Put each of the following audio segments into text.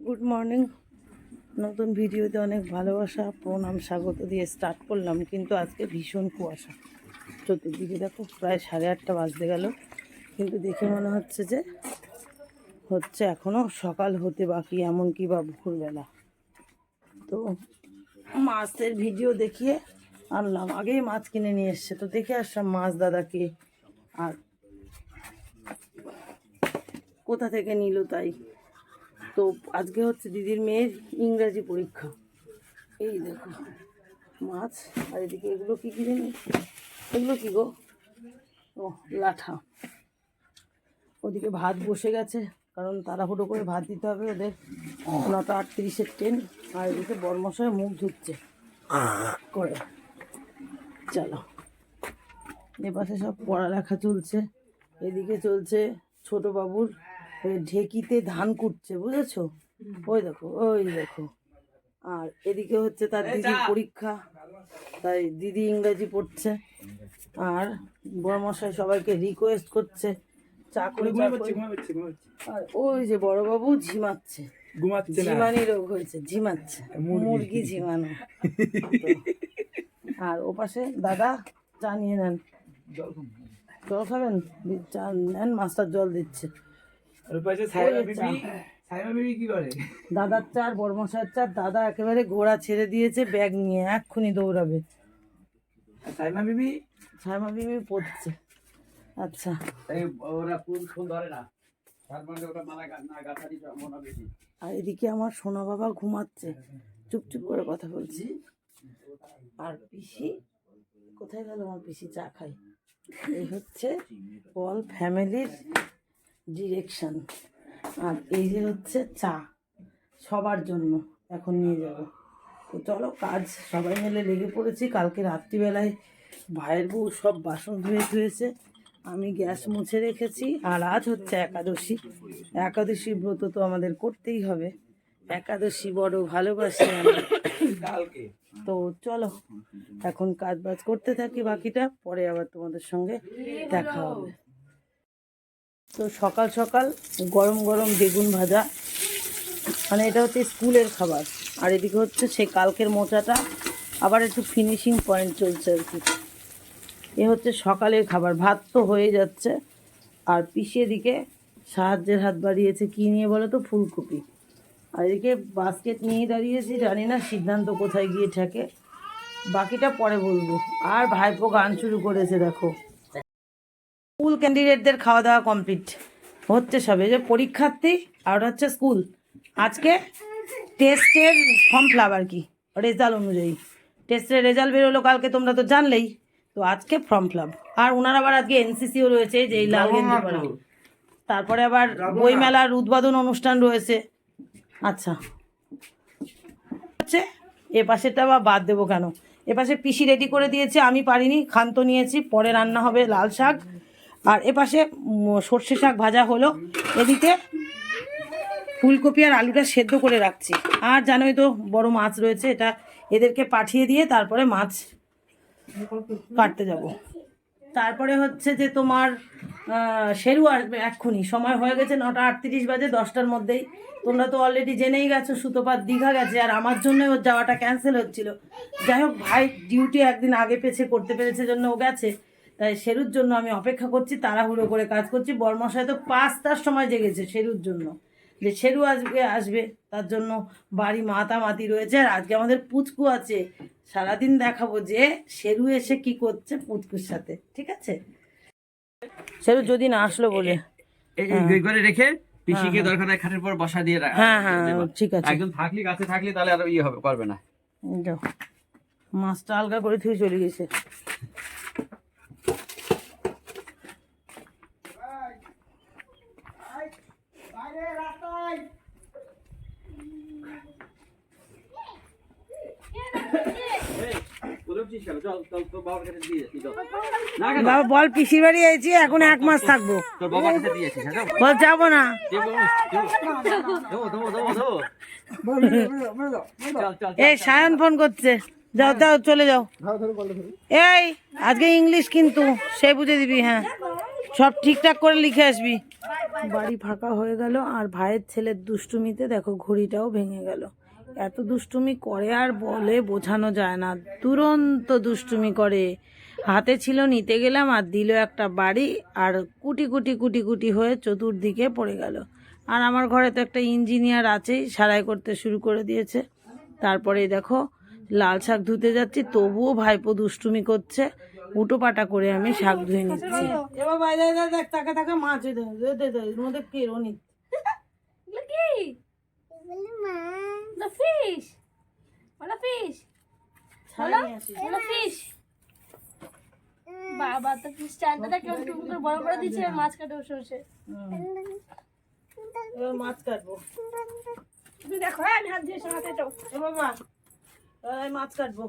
Good morning নতুন ভিডিওতে অনেক ভালোবাসা, প্রণাম, স্বাগত দিয়ে স্টার্ট করলাম, কিন্তু আজকে ভীষণ কুয়াশা। চতুর্দিকে দেখো প্রায় সাড়ে আটটা বাজতে গেল, কিন্তু দেখে মনে হচ্ছে যে হচ্ছে এখনও সকাল হতে বাকি, এমনকি বা ভোরবেলা। তো মাছের ভিডিও দেখিয়ে আনলাম, আগেই মাছ কিনে নিয়ে এসছে, তো দেখে আসলাম মাছ দাদাকে আর কোথা থেকে নিল তাই। তো আজকে হচ্ছে দিদির মেয়ের ইংরাজি পরীক্ষা। এই দেখো, মাছ আর এদিকে এগুলো কী কি এগুলো কী গো? ও, লাঠা। ওদিকে ভাত বসে গেছে, কারণ তাড়াহুড়ো করে ভাত দিতে হবে ওদের। নটা আটত্রিশের ট্রেন, আর এদিকে বরমশায় মুখ ধুচ্ছে। করে। চলো। এপাশে সব পড়ালেখা চলছে, এদিকে চলছে ছোট বাবুর ঢেকিতে ধান কুটছে বুঝেছ? ওই দেখো ওই দেখো। আর এদিকে হচ্ছে তার দিদির পরীক্ষা তাই দিদি ইংরাজি পড়ছে। আর বড়মশাই সবাইকে রিকোয়েস্ট করছে চা করে চা করে। আর ওই যে বড়বাবু ঝিমাচ্ছে। ঝিমানি রোগ হয়েছে ঝিমাচ্ছে। মুরগি। ঝিমানো। আর ওপাশে দাদা চা নিয়ে নেন। জল খাবেন? চা নেন মাস্টার জল দিচ্ছে। দাদার চার বর্মশার চার দাদা একেবারে ঘোড়া ছেড়ে দিয়েছে ব্যাগ নিয়ে এক্ষুনি দৌড়াবে। সাইমা বিবি? সাইমা বিবি পড়ছে। আচ্ছা। ওরা ফুল ফুল ধরে না। মানে আর এদিকে আমার সোনা বাবা ঘুমাচ্ছে। চুপচুপ করে কথা বলছি। আর পিসি? কোথায় গেল আমার পিসি? চা খাই। এই হচ্ছে অল ফ্যামিলির ডিরেকশন আর এই যে হচ্ছে চা সবার জন্য এখন নিয়ে যাব। তো চলো কাজ সবাই মিলে লেগে পড়েছি। কালকে রাত্রিবেলায় ভাইয়ের বউ সব বাসন ধুয়ে ধুয়েছে। আমি গ্যাস মুছে রেখেছি আর আজ হচ্ছে একাদশী। একাদশী ব্রত তো আমাদের করতেই হবে। একাদশী বড় ভালোবাসি আমি তো চলো এখন কাজ বাজ করতে থাকি বাকিটা। পরে আবার তোমাদের সঙ্গে দেখা হবে। তো সকাল সকাল গরম গরম বেগুন ভাজা। মানে এটা হচ্ছে স্কুলের খাবার। আর এদিকে হচ্ছে সে কালকের মোচাটা। আবার একটু ফিনিশিং পয়েন্ট চলছে আর কি। এ হচ্ছে সকালের খাবার। ভাত তো হয়ে যাচ্ছে। আর পিছিয়ে দিকে সাহায্যের হাত বাড়িয়েছে। কী নিয়ে বলো তো? ফুলকপি। আর এদিকে বাস্কেট নিয়ে দাঁড়িয়েছি। জানি না সিদ্ধান্ত কোথায় গিয়ে থাকে বাকিটা পরে বলব। আর ভাইপো গান শুরু করেছে, দেখো। স্কুল ক্যান্ডিডেটদের খাওয়া দাওয়া কমপ্লিট হচ্ছে সবে যে পরীক্ষার্থী আর হচ্ছে স্কুল। আজকে টেস্টের ফর্ম ফিল আর কি রেজাল্ট অনুযায়ী। টেস্টের রেজাল্ট বেরোলো কালকে তোমরা তো জানলেই। তো আজকে ফর্ম ফিল আর ওনার আবার আজকে এনসিসিও রয়েছে যে এই লাল গেঞ্জি পরা। তারপরে আবার বইমেলার উদ্বোধন অনুষ্ঠান রয়েছে। আচ্ছা। হচ্ছে এ পাশেটা বা বাদ দেবো কেন? এ পাশে পিসি রেডি করে দিয়েছে আমি পারিনি খান্ত নিয়েছি পরে রান্না হবে লাল শাক। আর এ পাশে সর্ষে শাক ভাজা হলো। এদিকে ফুলকপি আর আলুটা সেদ্ধ করে রাখছি। আর জানোই তো বড় মাছ রয়েছে, এটা এদেরকে পাঠিয়ে দিয়ে তারপরে মাছ কাটতে যাব। তারপরে হচ্ছে যে তোমার সেরু আসবে এক্ষুনি। সময় হয়ে গেছে নটা আটত্রিশ বাজে, দশটার মধ্যেই। তোমরা তো অলরেডি জেনেই গেছো, সুতোপাত দীঘা গেছে, আর আমার জন্য ওর যাওয়াটা ক্যান্সেল হচ্ছিল। যাই হোক, ভাই ডিউটি একদিন আগে পেছে করতে পেরেছে, জন্য ও গেছে। তাই শেরুর জন্য আমি অপেক্ষা করছি তাড়াহুড়ো করে কাজ করছি। বর্মশায় তো পাঁচটার সময় জেগেছে সেরুর জন্য। যে সেরু আজকে আসবে তার জন্য বাড়ি মাতামাতি রয়েছে। আর আজকে আমাদের পুচকু আছে। সারাদিন দেখাবো যে সেরু এসে কি করছে পুচকুর সাথে ঠিক আছে? সেরু যদি না আসলো বলে। করে রেখে পিসিকে দরকার হয়। খাটের পর বসা দিয়ে রাখ- হ্যাঁ হ্যাঁ। ঠিক আছে। একদম থাকলি গাছে থাকলি তাহলে আর ইয়ে হবে পারবে না। মাছটা আলগা করে থুয়ে চলে গেছে বলেছিস কেন চল চল তোর বাবার কাছে দিয়ে যাচ্ছি চল না কেন বাবা বল পিসির বাড়ি আইছি এখন এক মাস থাকব। হ্যাঁ। বল যাব না। এই সায়ন ফোন করছে। যাও যাও চলে যাও। এই আজকে ইংলিশ কিন্তু সে বুঝে দিবি হ্যাঁ। সব ঠিকঠাক করে লিখে আসবি। বাড়ি ফাঁকা হয়ে গেল আর ভাইয়ের ছেলের দুষ্টুমিতে দেখো ঘড়িটাও ভেঙে গেল। এত দুষ্টুমি করে আর বলে বোঝানো যায় না। তুরন্ত দুষ্টুমি করে। হাতে ছিল নিতে গেলাম আর দিল একটা বাড়ি আর কুটি কুটি কুটি কুটি হয়ে চতুর্দিকে পড়ে গেল। আর আমার ঘরে তো একটা ইঞ্জিনিয়ার আছেই সারাই করতে শুরু করে দিয়েছে। তারপরে দেখো, লাল শাক ধুতে যাচ্ছি, তবুও ভাইপো দুষ্টুমি করছে। উটো পাটা করে আমি শাক ধুয়ে নিচ্ছি। এবার বাইরে দেখ তাকে তাকে মাছ দে দে মধ্যে কে Ronit The fish. What a fish. What a fish. বাবা তো ফিশ স্ট্যান্ডটা কেমন টুকু করে বড় করে দিচ্ছে মাছ কাটে বসে বসে। মাছ কাটবো। তুমি দেখো হ্যাঁ আমি হাত দিয়ে সাথে তো বাবা মাছ কাটবো।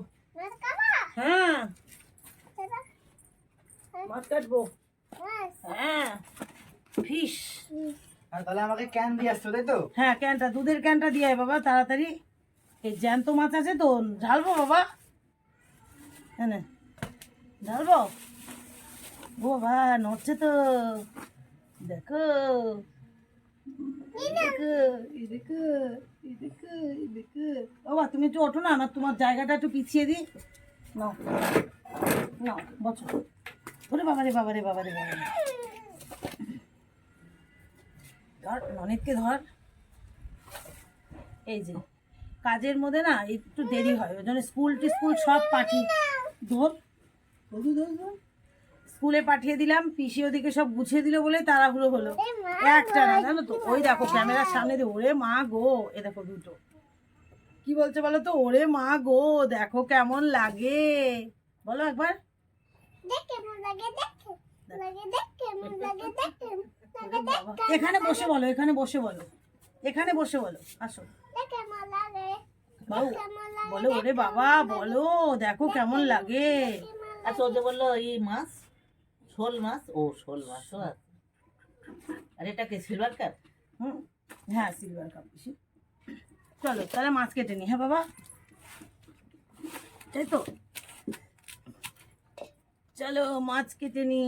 হ্যাঁ। মাছ কাটবো। হ্যাঁ। ফিশ তাহলে আমাকে ক্যান দিয়ে আসছো তাই তো? হ্যাঁ ক্যানটা দুধের ক্যানটা দিয়ে আয় বাবা তাড়াতাড়ি। এই জ্যান্ত মাছ আছে তো ঝালবো বাবা। হ্যাঁ ও বাবা নড়ছে তো। দেখো। বাবা তুমি একটু ওঠো না আমার তোমার জায়গাটা একটু পিছিয়ে দিই। নাও নাও বছর ওরে বাবারে বাবারে বাবারে বাবারে ধর ননিতকে ধর। এই যে কাজের মধ্যে না একটু দেরি হয় ওই জন্য স্কুল টিস্কুল সব পাঠিয়ে ধর। স্কুলে পাঠিয়ে দিলাম পিসি ওদিকে সব গুছিয়ে দিল বলে তাড়াহুড়ো হলো। একটা না জানো তো ওই দেখো ক্যামেরার সামনে দিয়ে ওরে মা গো এ দেখো দুটো। কি বলছে বলো তো? ওরে মা গো দেখো কেমন লাগে। বলো একবার। ওরে বাবা। এখানে বসে বলো এখানে বসে বলো। এখানে বসে বলো আসো। বাবু বলো ওরে বাবা বলো দেখো কেমন লাগে। আচ্ছা ও যে বলল এই মাছ শোল মাছ। ও শোল মাছ আচ্ছা। আর এটা কি সিলভার কাপ হুম। হ্যাঁ সিলভার কাপ চলো তাহলে মাছ কেটে নি হ্যাঁ বাবা? তাই তো? চলো মাছ কেটে নি।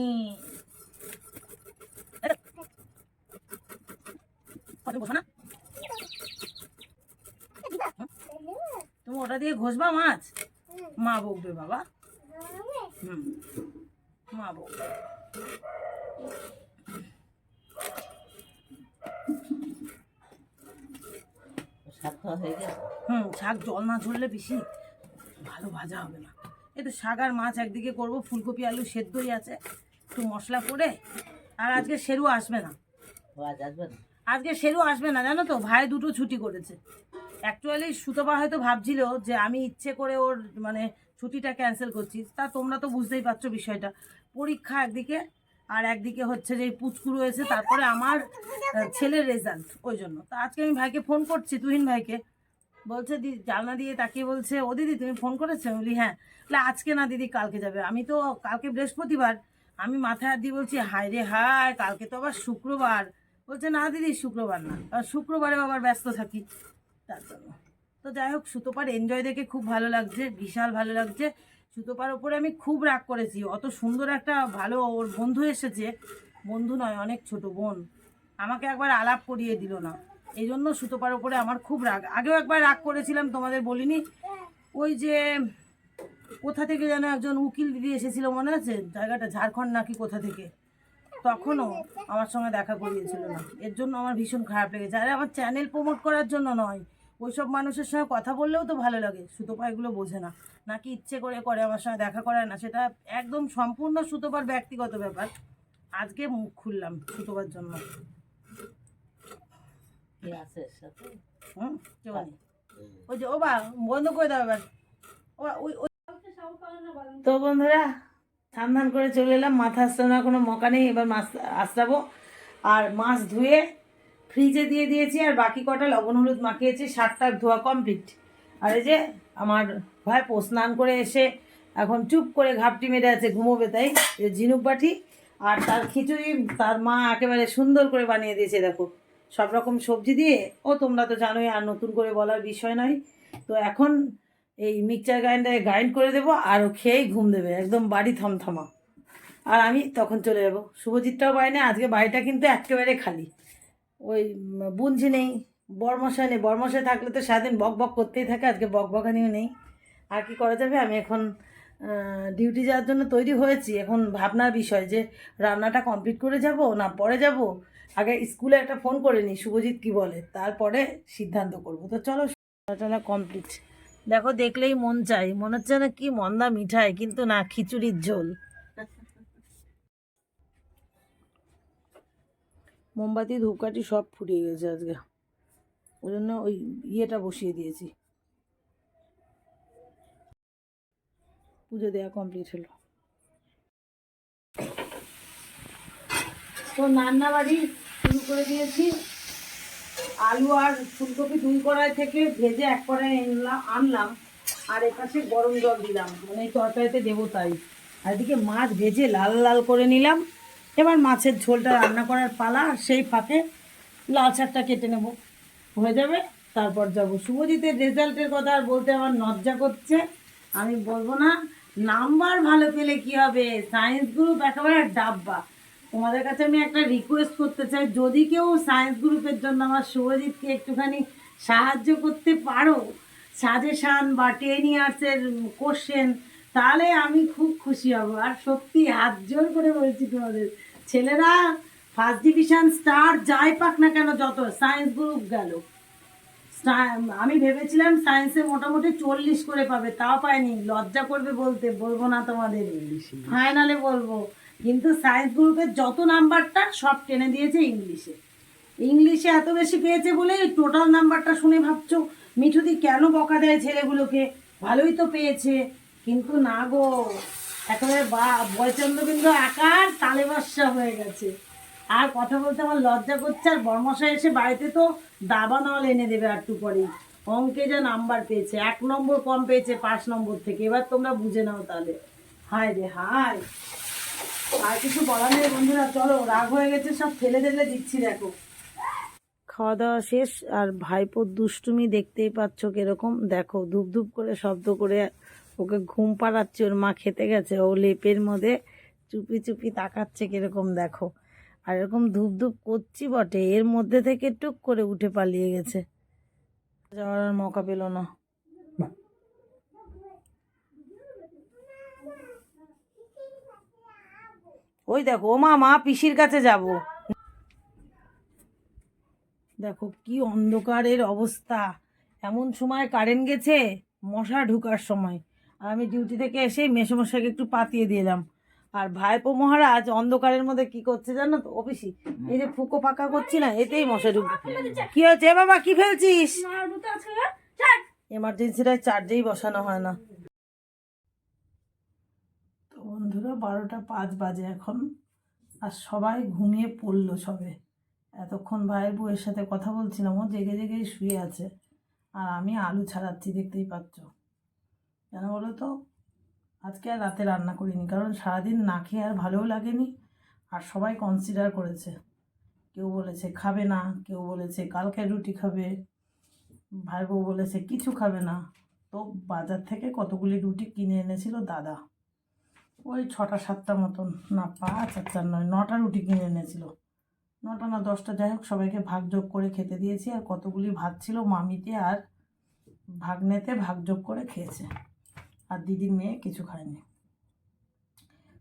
কত বসো না? তুমি ওটা দিয়ে ঘষবা মাছ? মা বকবে বাবা। হুম। মা বকবে। হয়ে হুম শাক জল না ঝরলে বেশি ভালো ভাজা হবে না। এই তো শাক আর মাছ একদিকে করব ফুলকপি আলু সেদ্ধই আছে। একটু মশলা করে আর আজকে সেরু আসবে না। আসবে না? আজকে সেরু আসবে না, জানো তো? ভাই দুটো ছুটি করেছে। অ্যাকচুয়ালি সুতপা হয়তো ভাবছিল যে আমি ইচ্ছে করে ওর মানে ছুটিটা ক্যান্সেল করছি। তা তোমরা তো বুঝতেই পারছ বিষয়টা। পরীক্ষা একদিকে, আর একদিকে হচ্ছে যে পুচকু রয়েছে তারপরে আমার ছেলের রেজাল্ট ওই জন্য। তা আজকে আমি ভাইকে ফোন করছি, তুহিন ভাইকে। বলছে, দি জানলা দিয়ে তাকিয়ে বলছে, ও দিদি, তুমি ফোন করেছ? বলি হ্যাঁ। তাহলে আজকে না দিদি, কালকে যাবে। আমি তো, কালকে বৃহস্পতিবার, আমি মাথায় হাত দিয়ে বলছি, হায় রে হায়, কালকে তো আবার শুক্রবার। বলছে, না দিদি, শুক্রবার না। শুক্রবারে আবার ব্যস্ত থাকি, তার জন্য। তো যাই হোক, সুতোপার এনজয় দেখে খুব ভালো লাগছে, বিশাল ভালো লাগছে। সুতোপার ওপরে আমি খুব রাগ করেছি। অত সুন্দর একটা ভালো ওর বন্ধু এসেছে। বন্ধু নয়, অনেক ছোট বোন। আমাকে একবার আলাপ করিয়ে দিল না। এই জন্য সুতোপার ওপরে আমার খুব রাগ। আগেও একবার রাগ করেছিলাম, তোমাদের বলিনি। ওই যে, কোথা থেকে যেন একজন উকিল দিদি এসেছিল, মনে আছে? জায়গাটা ঝাড়খণ্ড নাকি কোথা থেকে? তখনও আমার সঙ্গে দেখা করিয়েছিল না। এর জন্য আমার ভীষণ খারাপ লেগেছে। আরে আমার চ্যানেল প্রমোট করার জন্য নয়। ওইসব মানুষের সঙ্গে কথা বললেও তো ভালো লাগে। সুতোপা এগুলো বোঝে না। নাকি ইচ্ছে করে করে আমার সঙ্গে দেখা করে না। সেটা একদম সম্পূর্ণ সুতোপার ব্যক্তিগত ব্যাপার। আজকে মুখ খুললাম সুতোপার জন্য। হুম? ওই যে ও বা বন্ধ করে দাও এবার। ও ওই ওই তো বন্ধুরা সাবধান করে চলে এলাম, মাথা আসতে আসানোর কোনো মকা নেই, এবার মাছ আসাবো আর মাছ ধুয়ে ফ্রিজে দিয়ে দিয়েছি, আর বাকি কটা লবণ হলুদ মাখিয়েছি শাকটাক ধোয়া কমপ্লিট আর এই যে আমার ভাই স্নান করে এসে এখন চুপ করে ঘাপটি মেরে আছে, ঘুমোবে তাই ঝিনুক বাটি আর তার খিচুড়ি, তার মা একেবারে সুন্দর করে বানিয়ে দিয়েছে, দেখো। সব রকম সবজি দিয়ে, ও তোমরা তো জানোই আর নতুন করে বলার বিষয় নয়। তো এখন এই মিক্সচার গ্রাইন্ডারে গ্রাইন্ড করে দেবো আর ও খেয়েই ঘুম দেবে, একদম বাড়ি থমথমা। আর আমি তখন চলে যাব। শুভজিৎটাও বাইরে আজকে বাড়িটা কিন্তু একেবারে খালি। ওই বুনঝি নেই, বরমশাই নেই, বরমশাই থাকলে তো সারাদিন বক বক করতেই থাকে, আজকে বক বকানিও নেই। আর কি করা যাবে? আমি এখন ডিউটি যাওয়ার জন্য তৈরি হয়েছি। এখন ভাবনার বিষয় যে রান্নাটা কমপ্লিট করে যাব না পরে যাব? আগে স্কুলে একটা ফোন করে নিই, শুভজিৎ কি বলে? তারপরে সিদ্ধান্ত করব। তো চলো রান্নাটা কমপ্লিট দেখো দেখলেই মন চাই মনে হচ্ছে না কি মন্দা মিঠাই, কিন্তু না, খিচুড়ির ঝোল। মোমবাতি, ধূপকাঠি সব ফুরিয়ে গেছে আজকে। ওই জন্য ওই ইয়েটা বসিয়ে দিয়েছি। পুজো দেওয়া কমপ্লিট হলো। তো রান্না বাড়ি শুরু করে দিয়েছি। আলু আর ফুলকপি দুই কড়াই থেকে ভেজে এক কড়াই আনলাম আনলাম। আর এপাশে গরম জল দিলাম। মানে এই তরকারিতে দেবো তাই। আর এদিকে মাছ ভেজে লাল লাল করে নিলাম। এবার মাছের ঝোলটা রান্না করার পালা। আর সেই ফাঁকে লাল শাকটা কেটে নেব। হয়ে যাবে। তারপর যাব। শুভজিতের রেজাল্টের কথা আর বলতে আমার নজ্জা করছে। আমি বলব না, নাম্বার ভালো পেলে কি হবে? সায়েন্স গ্রুপ একেবারে ডাব্বা। তোমাদের কাছে আমি একটা রিকোয়েস্ট করতে চাই, যদি কেউ সায়েন্স গ্রুপের জন্য আমার শুভজিৎকে একটুখানি সাহায্য করতে পারো সাজেশান বা টেন ইয়ার্সের কোশ্চেন তাহলে আমি খুব খুশি হব। আর সত্যি হাত জোর করে বলছি তোমাদের, ছেলেরা ফার্স্ট ডিভিশন স্টার যাই পাক না কেন, যত সায়েন্স গ্রুপ গেল। আমি ভেবেছিলাম সায়েন্সে মোটামুটি চল্লিশ করে পাবে, তাও পাইনি, লজ্জা করবে বলতে, বলব না তোমাদের ফাইনালে বলব। কিন্তু সায়েন্স গ্রুপের যত নাম্বারটা সব টেনে দিয়েছে ইংলিশে ইংলিশে এত বেশি পেয়েছে বলে টোটাল নাম্বারটা শুনে ভাবছ, মিঠুদি কেন বকা দেয় ছেলেগুলোকে? ভালোই তো পেয়েছে, কিন্তু না গো, একেবারে বা বয়চন্দ্রবিন্দু আকার তালে বর্ষা হয়ে গেছে। আর কথা বলতে আমার লজ্জা করছে, আর বর্মশাই এসে বাড়িতে তো দাবা নল এনে দেবে একটু পরেই অঙ্কে যা নাম্বার পেয়েছে, এক নম্বর কম পেয়েছে পাঁচ নম্বর থেকে, এবার তোমরা বুঝে নাও তাহলে। হায় রে, হায়। আর কিছু বলার নেই বন্ধুরা, চলো, রাগ হয়ে গেছে, সব ফেলে ফেলে দিচ্ছি, দেখো। খাওয়া দাওয়া শেষ, আর ভাইপোর দুষ্টুমি দেখতেই পাচ্ছ কীরকম। দেখো, ধূপ ধূপ করে শব্দ করে ওকে ঘুম পাড়াচ্ছে, ওর মা খেতে গেছে, ও লেপের মধ্যে চুপি চুপি তাকাচ্ছে কীরকম, দেখো। আর এরকম ধূপ ধূপ করছি বটে, এর মধ্যে থেকে টুক করে উঠে পালিয়ে গেছে। যাওয়ার মৌকা পেল না। ওই দেখো ও মা মা পিসির কাছে যাব। দেখো কি অন্ধকারের অবস্থা। এমন সময় কারেন্ট গেছে মশা ঢুকার সময়। আর আমি ডিউটি থেকে এসে মেসমশাইকে একটু পাতিয়ে দিলাম আর ভাইপো মহারাজ অন্ধকারের মধ্যে কি করছে জানো তো অফিসি এই যে ফুকো ফাঁকা করছি না এতেই মশা ঢুকবে কি হয়েছে? এ বাবা কি ফেলছিস? এমার্জেন্সিটায় চার্জেই বসানো হয় না তো বন্ধুরা বারোটা পাঁচ বাজে এখন। আর সবাই ঘুমিয়ে পড়ল সবে। এতক্ষণ ভাইয়ের বউয়ের সাথে কথা বলছিলাম, ও জেগে জেগেই শুয়ে আছে। আর আমি আলু ছাড়াচ্ছি, দেখতেই পাচ্ছ। কেন বলো তো? আজকে আর রাতে রান্না করিনি, কারণ সারাদিন না খেয়ে আর ভালোও লাগেনি। আর সবাই কনসিডার করেছে। কেউ বলেছে খাবে না, কেউ বলেছে কালকে রুটি খাবে। ভাই বউ বলেছে কিছু খাবে না। তো বাজার থেকে কতগুলি রুটি কিনে এনেছিল দাদা। ওই ছটা, সাতটা মতন। না, পাঁচ আর চার নয়, নটা রুটি কিনে এনেছিল। নটা না দশটা, যাই হোক, সবাইকে ভাগযোগ করে খেতে দিয়েছি। আর কতগুলি ভাত ছিল, মামিতে আর ভাগ্নেতে ভাগযোগ করে খেয়েছে। আর দিদির মেয়ে কিছু খায়নি।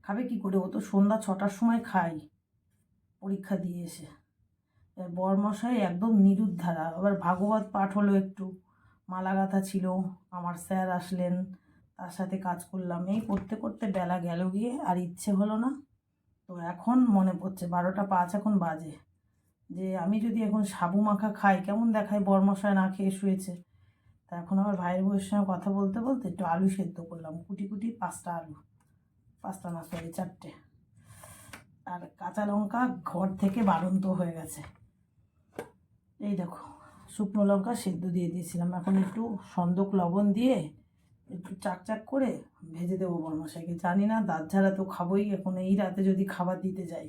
খাবে কি করে? ও তো সন্ধ্যা ছটার সময় খাই পরীক্ষা দিয়ে এসে। বরমশাই একদম নিরুদ্ধারা। আবার ভাগবত পাঠ হলো একটু। মালা গাঁথা ছিল। আমার স্যার আসলেন। তার সাথে কাজ করলাম। এই করতে করতে বেলা গেল গিয়ে আর ইচ্ছে হলো না। তো এখন মনে পড়ছে, বারোটা পাঁচ এখন বাজে। যে আমি যদি এখন সাবু মাখা খাই, কেমন দেখায় বরমশাই না খেয়ে শুয়েছে। তা এখন আমার ভাইয়ের বউয়ের সঙ্গে কথা বলতে বলতে একটু আলু সেদ্ধ করলাম। কুটি কুটি পাঁচটা আলু। পাঁচটা না সরি চারটে। আর কাঁচা লঙ্কা ঘর থেকে বাড়ন্ত হয়ে গেছে। এই দেখো, শুকনো লঙ্কা সেদ্ধ দিয়ে দিয়েছিলাম। এখন একটু সন্দক লবণ দিয়ে একটু চাক চাক করে ভেজে দেবো বর্মশাইকে জানি না, দাঁত ঝাড়া তো খাবোই এখন, এই রাতে যদি খাবার দিতে যাই।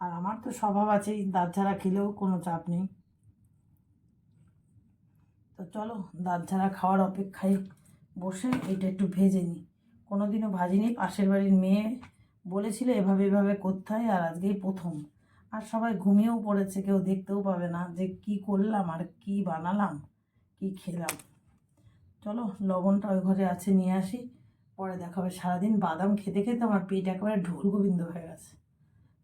আর আমার তো স্বভাব আছেই দাঁত ঝাড়া খেলেও কোনো চাপ নেই। তো চলো, দাঁত ঝাড়া খাওয়ার অপেক্ষায় বসে এটা একটু ভেজে নিই। কোনো দিনও ভাজিনি, পাশের বাড়ির মেয়ে বলেছিল এভাবে এভাবে করতে হয়, আর আজকেই প্রথম। আর সবাই ঘুমিয়েও পড়েছে, কেউ দেখতেও পাবে না যে কি করলাম, আর কি বানালাম, কি খেলাম। চলো লবণটা ওই ঘরে আছে, নিয়ে আসি। পরে দেখা হবে সারাদিন বাদাম খেতে খেতে আমার পেট একেবারে ঢোল গোবিন্দ হয়ে গেছে।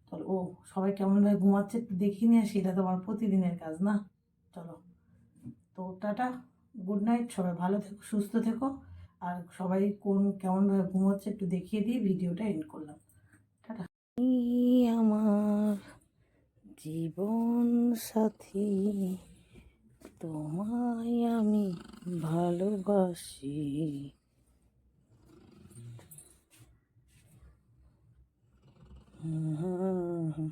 চলো, ও সবাই কেমনভাবে ঘুমাচ্ছে একটু দেখিয়ে নিয়ে আসি, এটা তোমার প্রতিদিনের কাজ, না? চলো। তো টাটা, গুড নাইট, সবাই ভালো থেকো, সুস্থ থেকো। আর সবাই কোন কেমনভাবে ঘুমোচ্ছে একটু দেখিয়ে দিয়ে ভিডিওটা এন্ড করলাম। টাটা। আমার জীবন সাথী। তোমায় আমি ভালোবাসি। হুম